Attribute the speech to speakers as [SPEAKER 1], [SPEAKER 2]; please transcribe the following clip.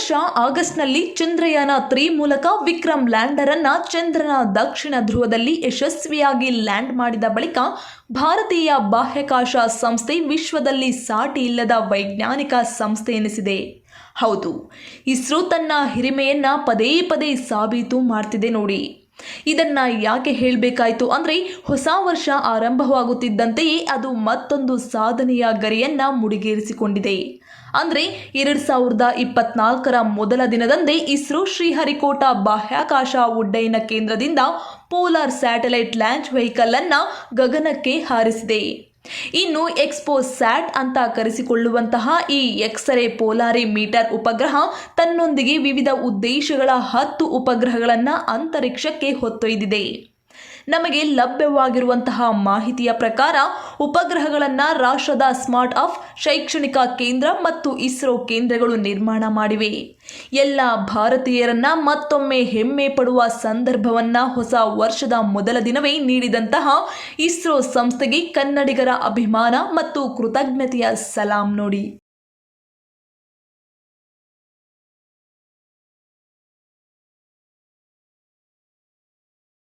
[SPEAKER 1] ವರ್ಷ ಆಗಸ್ಟ್ನಲ್ಲಿ ಚಂದ್ರಯಾನ ತ್ರೀ ಮೂಲಕ ವಿಕ್ರಮ್ ಲ್ಯಾಂಡರ್ ಅನ್ನ ಚಂದ್ರನ ದಕ್ಷಿಣ ಧ್ರುವದಲ್ಲಿ ಯಶಸ್ವಿಯಾಗಿ ಲ್ಯಾಂಡ್ ಮಾಡಿದ ಬಳಿಕ ಭಾರತೀಯ ಬಾಹ್ಯಾಕಾಶ ಸಂಸ್ಥೆ ವಿಶ್ವದಲ್ಲಿ ಸಾಟಿ ಇಲ್ಲದ ವೈಜ್ಞಾನಿಕ ಸಂಸ್ಥೆ ಎನಿಸಿದೆ. ಹೌದು, ಇಸ್ರೋ ತನ್ನ ಹಿರಿಮೆಯನ್ನ ಪದೇ ಪದೇ ಸಾಬೀತು ಮಾಡ್ತಿದೆ ನೋಡಿ. ಇದನ್ನ ಯಾಕೆ ಹೇಳಬೇಕಾಯ್ತು ಅಂದ್ರೆ ಹೊಸ ವರ್ಷ ಆರಂಭವಾಗುತ್ತಿದ್ದಂತೆಯೇ ಅದು ಮತ್ತೊಂದು ಸಾಧನೆಯ ಗರಿಯನ್ನ ಮುಡಿಗೇರಿಸಿಕೊಂಡಿದೆ. ಅಂದ್ರೆ ಎರಡು ಸಾವಿರದ ಇಪ್ಪತ್ನಾಲ್ಕರ ಮೊದಲ ದಿನದಂದೇ ಇಸ್ರೋ ಶ್ರೀಹರಿಕೋಟ ಬಾಹ್ಯಾಕಾಶ ಉಡ್ಡಯನ ಕೇಂದ್ರದಿಂದ ಪೋಲಾರ್ ಸ್ಯಾಟಲೈಟ್ ಲ್ಯಾಂಚ್ ವೆಹಿಕಲ್ ಅನ್ನ ಗಗನಕ್ಕೆ ಹಾರಿಸಿದೆ. ಇನ್ನು ಎಕ್ಸ್ಪೋ ಸ್ಯಾಟ್ ಅಂತ ಕರೆಸಿಕೊಳ್ಳುವಂತಹ ಈ ಎಕ್ಸರೆ ಪೋಲಾರಿ ಮೀಟರ್ ಉಪಗ್ರಹ ತನ್ನೊಂದಿಗೆ ವಿವಿಧ ಉದ್ದೇಶಗಳ ಹತ್ತು ಉಪಗ್ರಹಗಳನ್ನು ಅಂತರಿಕ್ಷಕ್ಕೆ ಹೊತ್ತೊಯ್ದಿದೆ. ನಮಗೆ ಲಭ್ಯವಾಗಿರುವಂತಹ ಮಾಹಿತಿಯ ಪ್ರಕಾರ ಉಪಗ್ರಹಗಳನ್ನು ರಾಷ್ಟ್ರದ ಸ್ಮಾರ್ಟ್ ಆಫ್ ಶೈಕ್ಷಣಿಕ ಕೇಂದ್ರ ಮತ್ತು ಇಸ್ರೋ ಕೇಂದ್ರಗಳು ನಿರ್ಮಾಣ ಮಾಡಿವೆ. ಎಲ್ಲ ಭಾರತೀಯರನ್ನ ಮತ್ತೊಮ್ಮೆ ಹೆಮ್ಮೆ ಪಡುವ ಸಂದರ್ಭವನ್ನ ಹೊಸ ವರ್ಷದ ಮೊದಲ ದಿನವೇ ನೀಡಿದಂತಹ ಇಸ್ರೋ ಸಂಸ್ಥೆಗೆ ಕನ್ನಡಿಗರ ಅಭಿಮಾನ ಮತ್ತು ಕೃತಜ್ಞತೆಯ ಸಲಾಂ ನೋಡಿ.